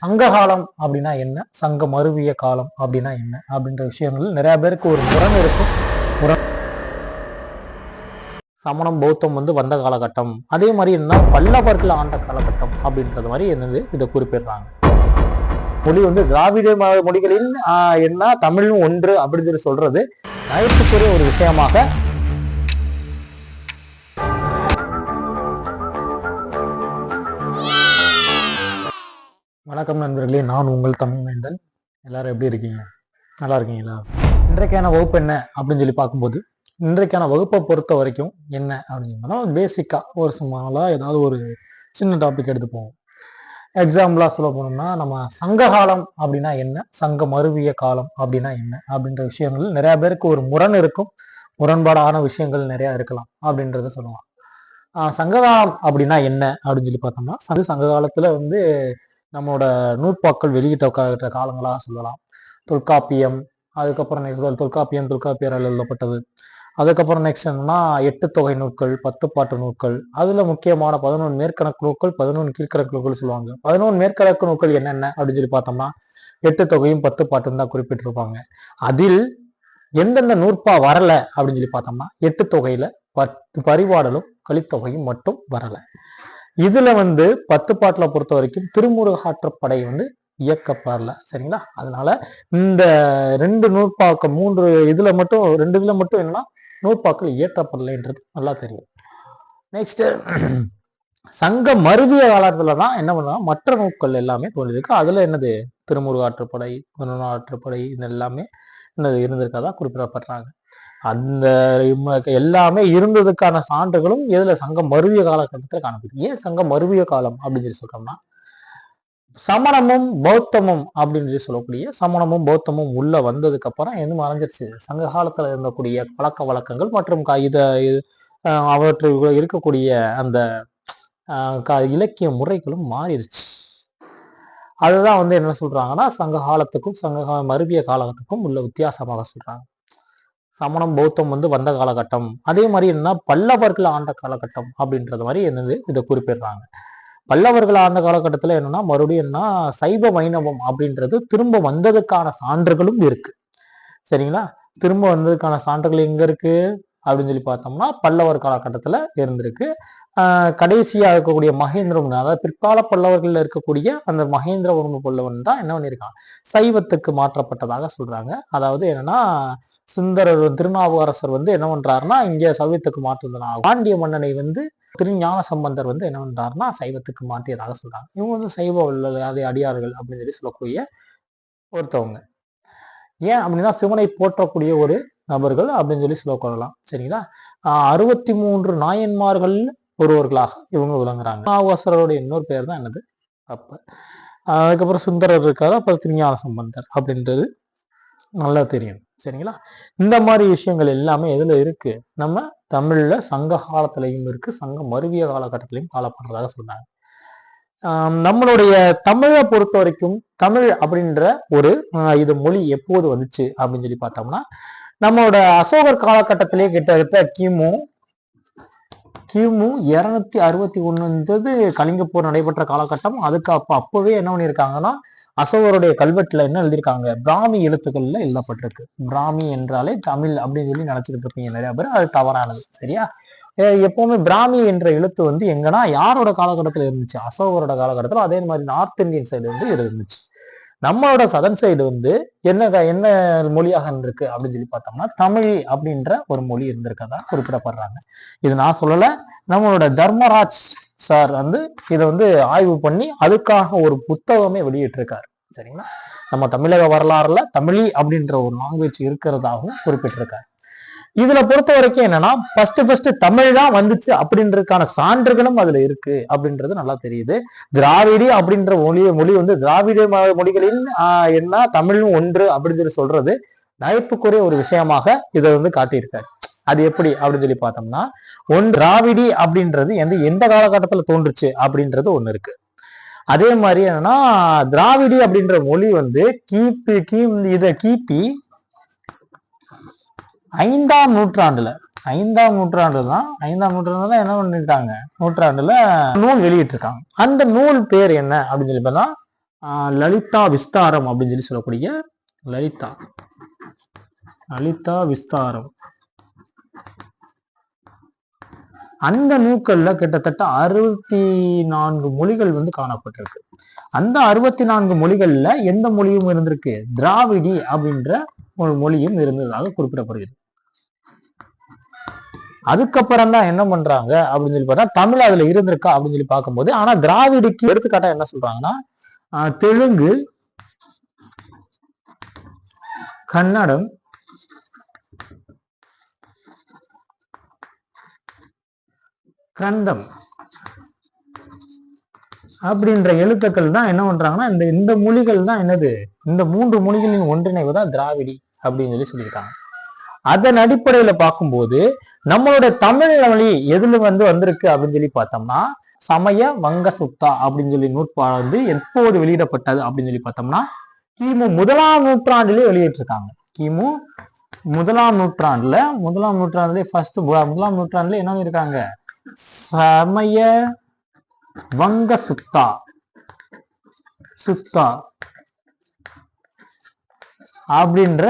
சங்ககாலம் அப்படின்னா என்ன? சங்க மருவிய காலம் அப்படின்னா என்ன? அப்படின்ற விஷயங்கள் நிறைய பேருக்கு ஒரு முரண் இருக்கும். முரண் சமணம் பௌத்தம் வந்து வந்த காலகட்டம். அதே மாதிரி என்ன பல்லவர்கள் ஆண்ட காலகட்டம் அப்படின்றது மாதிரி என்னது? இதை குறிப்பிடுறாங்க. மொழி வந்து திராவிட மொழிகளின் ஆஹ், என்ன? தமிழும் ஒன்று அப்படின்னு சொல்லி சொல்றது நயத்துக்குரிய ஒரு விஷயமாக வணக்கம் நண்பர்களே நான் உங்கள் தமிழ்வேந்தன். எல்லாரும் எப்படி இருக்கீங்க? நல்லா இருக்கீங்களா? இன்றைக்கான வகுப்பு என்ன அப்படின்னு சொல்லி பார்க்கும்போது இன்றைக்கான வகுப்பை பொறுத்த வரைக்கும் என்ன அப்படின்னு சொன்னா பேசிக்கா ஒரு சும்மாலா ஏதாவது ஒரு சின்ன டாபிக் எடுத்து போவோம். எக்ஸாம்பிளா சொல்ல போனோம்னா நம்ம சங்க காலம் அப்படின்னா என்ன? சங்க மருவிய காலம் அப்படின்னா என்ன? அப்படின்ற விஷயங்கள் நிறைய பேருக்கு ஒரு முரண் இருக்கும். முரண்பாடான விஷயங்கள் நிறைய இருக்கலாம் அப்படின்றத சொல்லலாம். சங்ககாலம் அப்படின்னா என்ன அப்படின்னு சொல்லி பார்த்தோம்னா சங்க சங்க காலத்துல வந்து நம்மளோட நூற்பாக்கள் வெளியிட்ட காலங்களாக சொல்லலாம். தொல்காப்பியம் அதுக்கப்புறம் நெக்ஸ்ட் தொல்காப்பியம் தொல்காப்பியரால் எழுதப்பட்டது. அதுக்கப்புறம் நெக்ஸ்ட் என்னன்னா எட்டு தொகை நூல்கள் பத்து பாட்டு நூல்கள் அதுல முக்கியமான பதினொன்று மேற்கணக்கு நூல்கள் பதினொன்று கீழ்கணக்கு நூல்கள் சொல்லுவாங்க. பதினொன்று மேற்கணக்கு நூல்கள் என்னென்ன அப்படின்னு சொல்லி பார்த்தோம்னா எட்டு தொகையும் பத்து பாட்டும் தான் குறிப்பிட்டிருப்பாங்க. அதில் எந்தெந்த நூற்பா வரல அப்படின்னு சொல்லி பார்த்தோம்னா எட்டு தொகையில பரிவாடலும் பரிபாடலும் கலித்தொகையும் மட்டும் வரல. இதுல வந்து பத்து பாட்டில் பொறுத்த வரைக்கும் திருமுருகாற்றுப்படை வந்து இயக்கப்படல சரிங்களா? அதனால இந்த ரெண்டு நூற்பாக்கம் மூன்று இதுல மட்டும் ரெண்டு இதுல மட்டும் என்னன்னா நூற்பாக்கள் இயற்றப்படலைன்றது நல்லா தெரியும். நெக்ஸ்ட் சங்க மருவிய காலத்துல தான் என்ன பண்ணா மற்ற நூல்கள் எல்லாமே தோன்றிருக்கு அதுல என்னது? திருமுருகாற்றுப்படை ஆற்றுப்படை இது எல்லாமே என்னது இருந்திருக்கதா குறிப்பிடப்படுறாங்க. அந்த எல்லாமே இருந்ததுக்கான சான்றுகளும் எதுல சங்கம் மருவிய காலகட்டத்தில் காணப்படுது ஏன் சங்கம் மருவிய காலம் அப்படின்னு சொல்லி சொல்றோம்னா சமணமும் பௌத்தமும் அப்படின்னு சொல்லி சொல்லக்கூடிய சமணமும் பௌத்தமும் உள்ள வந்ததுக்கு அப்புறம் என்ன மறைஞ்சிருச்சு சங்க காலத்துல இருந்தக்கூடிய பழக்க வழக்கங்கள் மற்றும் இத அவற்றில் இருக்கக்கூடிய அந்த க- இலக்கிய முறைகளும் மாறிடுச்சு அதுதான் வந்து என்ன சொல்றாங்கன்னா சங்க காலத்துக்கும் சங்க மருவிய காலத்துக்கும் உள்ள வித்தியாசமாக சொல்றாங்க. சமணம் பௌத்தம் வந்து வந்த காலகட்டம். அதே மாதிரி என்ன பல்லவர்கள் ஆண்ட காலகட்டம் அப்படின்றது மாதிரி என்னது இதை குறிப்பிடுறாங்க. பல்லவர்கள் ஆண்ட காலகட்டத்தில் என்னன்னா மறுபடியும் என்ன சைவ வைணவம் அப்படின்றது திரும்ப வந்ததுக்கான சான்றுகளும் இருக்கு. சரிங்களா? திரும்ப வந்ததுக்கான சான்றுகள் எங்க இருக்கு? அப்படின்னு சொல்லி பார்த்தோம்னா பல்லவர் காலகட்டத்தில் இருந்திருக்கு. கடைசியாக இருக்கக்கூடிய மகேந்திரவர்மன் அதாவது பிற்கால பல்லவர்களில் இருக்கக்கூடிய அந்த மகேந்திரவர்ம பல்லவன் தான் என்ன பண்ணியிருக்கான்? சைவத்துக்கு மாற்றப்பட்டதாக சொல்றாங்க. அதாவது என்னன்னா சுந்தரர் திருநாவுக்கரசர் வந்து என்ன பண்றாருன்னா இங்கே சைவத்துக்கு மாற்றுவதனாக பாண்டிய மன்னனை வந்து திருஞான சம்பந்தர் வந்து என்ன பண்றாருன்னா சைவத்துக்கு மாற்றியதாக சொல்றாங்க. இவங்க வந்து சைவ வள்ளலாதி அடியார்கள் அப்படின்னு சொல்லி சொல்லக்கூடிய ஒருத்தவங்க. ஏன் அப்படின்னா சிவனை போற்றக்கூடிய ஒரு நபர்கள் அப்படின்னு சொல்லி சொல்ல கொள்ளலாம். சரிங்களா? அறுபத்தி மூன்று நாயன்மார்கள் ஒருவர்களாக இவங்க விளங்குறாங்க. நாவுக்கரசரோட இன்னொரு பேர் தான் என்னது? அப்ப. அதுக்கப்புறம் சுந்தரர் இருக்காரு அப்புறம் திருஞான சம்பந்தர் அப்படின்றது நல்லா தெரியும். சரிங்களா? இந்த மாதிரி விஷயங்கள் எல்லாமே எதுல இருக்கு? நம்ம தமிழ்ல சங்க காலத்திலையும் இருக்கு சங்க மருவிய காலகட்டத்திலையும் காலப்படுறதாக சொன்னாங்க நம்மளுடைய தமிழை பொறுத்த வரைக்கும் தமிழ் அப்படின்ற ஒரு இது மொழி எப்போது வந்துச்சு அப்படின்னு சொல்லி பார்த்தோம்னா நம்மளோட அசோகர் காலகட்டத்திலே கிட்டத்தட்ட கிமு கிமு இருநூத்தி அறுபத்தி ஒண்ணுன்றது கலிங்க போர் நடைபெற்ற காலகட்டம். அதுக்கு அப்ப அப்பவே என்ன பண்ணியிருக்காங்கன்னா அசோகருடைய கல்வெட்டுல என்ன எழுதியிருக்காங்க? பிராமி எழுத்துக்கள்ல எழுதப்பட்டிருக்கு. பிராமி என்றாலே தமிழ் அப்படின்னு சொல்லி நினைச்சுக்கிட்டு இருப்பீங்க நிறைய பேர். அது தவறானது. சரியா? எப்பவுமே பிராமி என்ற எழுத்து வந்து எங்கன்னா யாரோட காலகட்டத்துல இருந்துச்சு? அசோகரோட காலகட்டத்துல அதே மாதிரி நார்த் இந்தியன் சைடு வந்து இருந்துச்சு. நம்மளோட சதன் சைடு வந்து என்ன என்ன மொழியாக இருந்திருக்கு அப்படின்னு சொல்லி பார்த்தோம்னா தமிழ் அப்படின்ற ஒரு மொழி இருந்திருக்கதா குறிப்பிடப்படுறாங்க. இது நான் சொல்லலை. நம்மளோட தர்மராஜ் சார் வந்து இதை வந்து ஆய்வு பண்ணி அதுக்காக ஒரு புத்தகமே வெளியிட்டிருக்காரு. சரிங்களா? நம்ம தமிழக வரலாறுல தமிழி அப்படின்ற ஒரு லாங்குவேஜ் இருக்கிறதாகவும் குறிப்பிட்டிருக்காரு. இதுல பொறுத்த வரைக்கும் என்னன்னா ஃபர்ஸ்ட் ஃபர்ஸ்ட் தமிழ் தான் வந்துச்சு அப்படின்றதுக்கான சான்றுகளும் அதுல இருக்கு அப்படின்றது நல்லா தெரியுது. திராவிடி அப்படின்ற மொழி மொழி வந்து திராவிட மொழிகளின் ஆஹ் என்ன தமிழும் ஒன்று அப்படின்னு சொல்லி சொல்றது நகைப்புக்குரிய ஒரு விஷயமாக இதை வந்து காட்டியிருக்காரு. அது எப்படி அப்படின்னு சொல்லி பார்த்தோம்னா ஒன் திராவிடி அப்படின்றது எந்த எந்த காலகட்டத்துல தோன்றுச்சு அப்படின்றது ஒண்ணு இருக்கு. அதே மாதிரி என்னன்னா திராவிடி அப்படின்ற மொழி வந்து கிபி கி இத கிபி ஐந்தாம் நூற்றாண்டுல ஐந்தாம் நூற்றாண்டு தான் ஐந்தாம் நூற்றாண்டு தான் என்ன பண்ணிருக்காங்க? நூற்றாண்டுல நூல் வெளியிட்டிருக்காங்க. அந்த நூல் பேர் என்ன அப்படின்னு சொல்லி பார்த்தா லலிதா விஸ்தாரம் அப்படின்னு சொல்லி சொல்லக்கூடிய லலிதா. லலிதா விஸ்தாரம். அந்த நூக்கள்ல கிட்டத்தட்ட அறுபத்தி நான்கு மொழிகள் வந்து காணப்பட்டிருக்கு. அந்த அறுபத்தி நான்கு மொழிகள்ல எந்த மொழியும் இருந்திருக்கு? திராவிடி அப்படின்ற ஒரு மொழியும் இருந்ததாக குறிப்பிடப்படுகிறது. அதுக்கப்புறம் தான் என்ன பண்றாங்க அப்படின்னு சொல்லி பார்த்தா தமிழ் அதுல இருந்திருக்கா அப்படின்னு சொல்லி பார்க்கும்போது ஆனா திராவிடிக்கு எடுத்துக்காட்டா என்ன சொல்றாங்கன்னா தெலுங்கு கன்னடம் கந்தம் அப்படின்ற எழுத்துக்கள் தான் என்ன பண்றாங்கன்னா இந்த இந்த மொழிகள் தான் என்னது? இந்த மூன்று மொழிகளின் ஒன்றிணைவு தான் திராவிடி அப்படின்னு சொல்லி சொல்லியிருக்காங்க. அதன் அடிப்படையில பார்க்கும்போது நம்மளோட தமிழ் மொழி எதுல வந்து வந்திருக்கு அப்படின்னு சொல்லி பார்த்தோம்னா சமய வங்க சுத்தா அப்படின்னு சொல்லி நூற்பாடு வந்து எப்போது வெளியிடப்பட்டது அப்படின்னு சொல்லி பார்த்தோம்னா கிமு முதலாம் நூற்றாண்டிலே வெளியிட்டிருக்காங்க. கிமு முதலாம் நூற்றாண்டுல முதலாம் நூற்றாண்டுலேயே ஃபர்ஸ்ட் முதலாம் நூற்றாண்டுல என்ன இருக்காங்க சமய வங்க சுத்தா சுத்தா. அப்படின்ற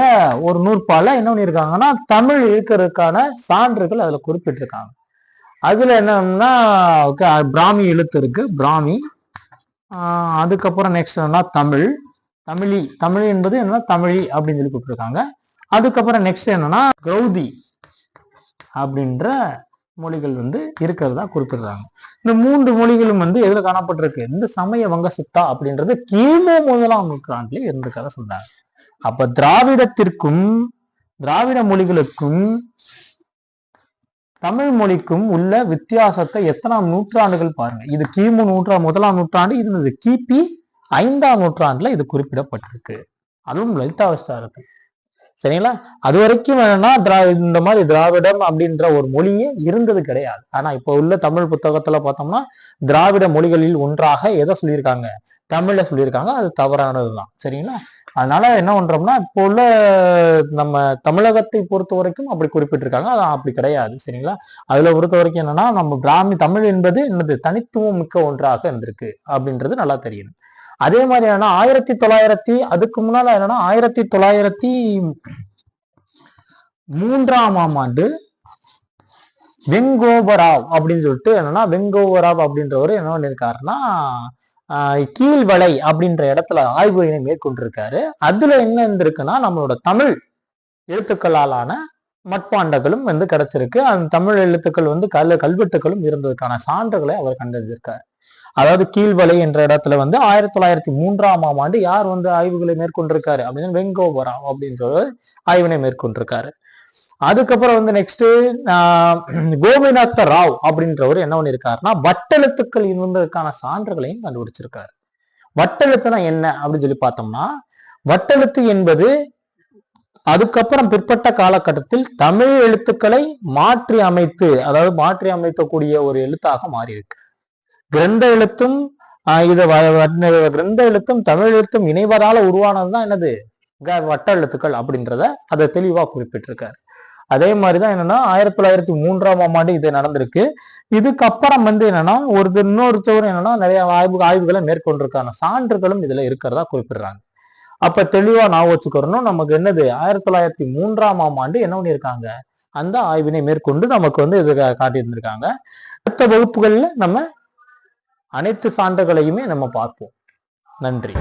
ஒரு நூற்பால என்ன பண்ணியிருக்காங்கன்னா தமிழ் இருக்கிறதுக்கான சான்றுகள் அதுல குறிப்பிட்டிருக்காங்க. அதுல என்னன்னா பிராமி எழுத்து இருக்கு பிராமி. அதுக்கப்புறம் நெக்ஸ்ட் என்னன்னா தமிழ். தமிழி தமிழ் என்பது என்னன்னா தமிழி அப்படின்னு சொல்லி கூப்பிட்டுருக்காங்க அதுக்கப்புறம் நெக்ஸ்ட் என்னன்னா கௌதி அப்படின்ற மொழிகள் வந்து இருக்கிறதா குறிப்பிடுறாங்க. இந்த மூன்று மொழிகளும் வந்து எதுல காணப்பட்டிருக்கு? இந்த சமய வங்க சுத்தா அப்படின்றது கிமு முதலாம் நூற்றாண்டுல இருந்திருக்கதா சொல்றாங்க. அப்ப திராவிடத்திற்கும் திராவிட மொழிகளுக்கும் தமிழ் மொழிக்கும் உள்ள வித்தியாசத்தை எத்தனாம் நூற்றாண்டுகள் பாருங்க. இது கிமு நூற்றா முதலாம் நூற்றாண்டு இது கிபி ஐந்தாம் நூற்றாண்டுல இது குறிப்பிடப்பட்டிருக்கு. அதுவும் லலிதாவஸ்தாரத்தில். சரிங்களா? அது வரைக்கும் வேணும்னா திரா இந்த மாதிரி திராவிடம் அப்படின்ற ஒரு மொழியே இருந்தது கிடையாது. ஆனா இப்ப உள்ள தமிழ் புத்தகத்துல பார்த்தோம்னா திராவிட மொழிகளில் ஒன்றாக எதை சொல்லியிருக்காங்க? தமிழ்ல சொல்லியிருக்காங்க. அது தவறானதுதான். சரிங்களா? அதனால என்ன பண்றோம்னா இப்போ உள்ள நம்ம தமிழகத்தை பொறுத்த வரைக்கும் அப்படி குறிப்பிட்டிருக்காங்க. அது அப்படி கிடையாது. சரிங்களா? அதுல பொறுத்த வரைக்கும் என்னன்னா நம்ம பிராமி தமிழ் என்பது என்னது? தனித்துவம் மிக்க ஒன்றாக இருந்திருக்கு அப்படின்றது நல்லா தெரியும் அதே மாதிரி என்னன்னா ஆயிரத்தி தொள்ளாயிரத்தி அதுக்கு முன்னால என்னன்னா ஆயிரத்தி தொள்ளாயிரத்தி மூன்றாம் ஆம் ஆண்டு வெங்கோபராவ் அப்படின்னு சொல்லிட்டு என்னன்னா வெங்கோபராவ் அப்படின்றவர் என்ன பண்ணியிருக்காருன்னா ஆஹ் கீழ்வளை அப்படின்ற இடத்துல ஆய்வுகளை மேற்கொண்டிருக்காரு. அதுல என்ன இருந்திருக்குன்னா நம்மளோட தமிழ் எழுத்துக்களாலான மட்பாண்டங்களும் வந்து கிடைச்சிருக்கு. அந்த தமிழ் எழுத்துக்கள் வந்து கல் கல்வெட்டுகளும் இருந்ததுக்கான சான்றுகளை அவர் கண்டறிஞ்சிருக்காரு. அதாவது கீழ்வலை என்ற இடத்துல வந்து ஆயிரத்தி தொள்ளாயிரத்தி மூன்றாம் ஆம் ஆண்டு யார் வந்து ஆய்வுகளை மேற்கொண்டிருக்காரு? அப்படின்னு வெங்கோபுரம் அப்படின்ற ஆய்வினை மேற்கொண்டிருக்காரு. அதுக்கப்புறம் வந்து நெக்ஸ்ட் கோபிநாத்த ராவ் அப்படின்றவர் என்ன பண்ணிருக்காருன்னா வட்டெழுத்துக்கள் இருந்ததுக்கான சான்றுகளையும் கண்டுபிடிச்சிருக்காரு. வட்டெழுத்துனா என்ன அப்படின்னு சொல்லி பார்த்தோம்னா வட்டெழுத்து என்பது அதுக்கப்புறம் பிற்பட்ட காலகட்டத்தில் தமிழ் எழுத்துக்களை மாற்றி அமைத்து அதாவது மாற்றி அமைக்கக்கூடிய ஒரு எழுத்தாக மாறி இருக்கு கிரந்த எழுத்தும் இதை இது கிரந்த எழுத்தும் தமிழ் எழுத்தும் இணைவதால உருவானதுதான் என்னது? க- வட்ட எழுத்துக்கள் அப்படின்றத அதை தெளிவா குறிப்பிட்டிருக்காரு. அதே மாதிரிதான் என்னன்னா ஆயிரத்தி தொள்ளாயிரத்தி மூன்றாம் ஆம் ஆண்டு இது நடந்திருக்கு. இதுக்கப்புறம் வந்து என்னன்னா ஒரு இன்னொருத்தவர் என்னன்னா நிறைய ஆய்வு ஆய்வுகளை மேற்கொண்டிருக்காங்க. சான்றுகளும் இதுல இருக்கிறதா குறிப்பிடுறாங்க. அப்ப தெளிவா நான் வச்சுக்கிறணும் நமக்கு என்னது? ஆயிரத்தி தொள்ளாயிரத்தி மூன்றாம் ஆம் ஆண்டு என்ன பண்ணியிருக்காங்க? அந்த ஆய்வினை மேற்கொண்டு நமக்கு வந்து இது காட்டியிருந்திருக்காங்க. அடுத்த வகுப்புகள்ல நம்ம அனைத்து சான்றுகளையுமே நம்ம பார்ப்போம். நன்றி.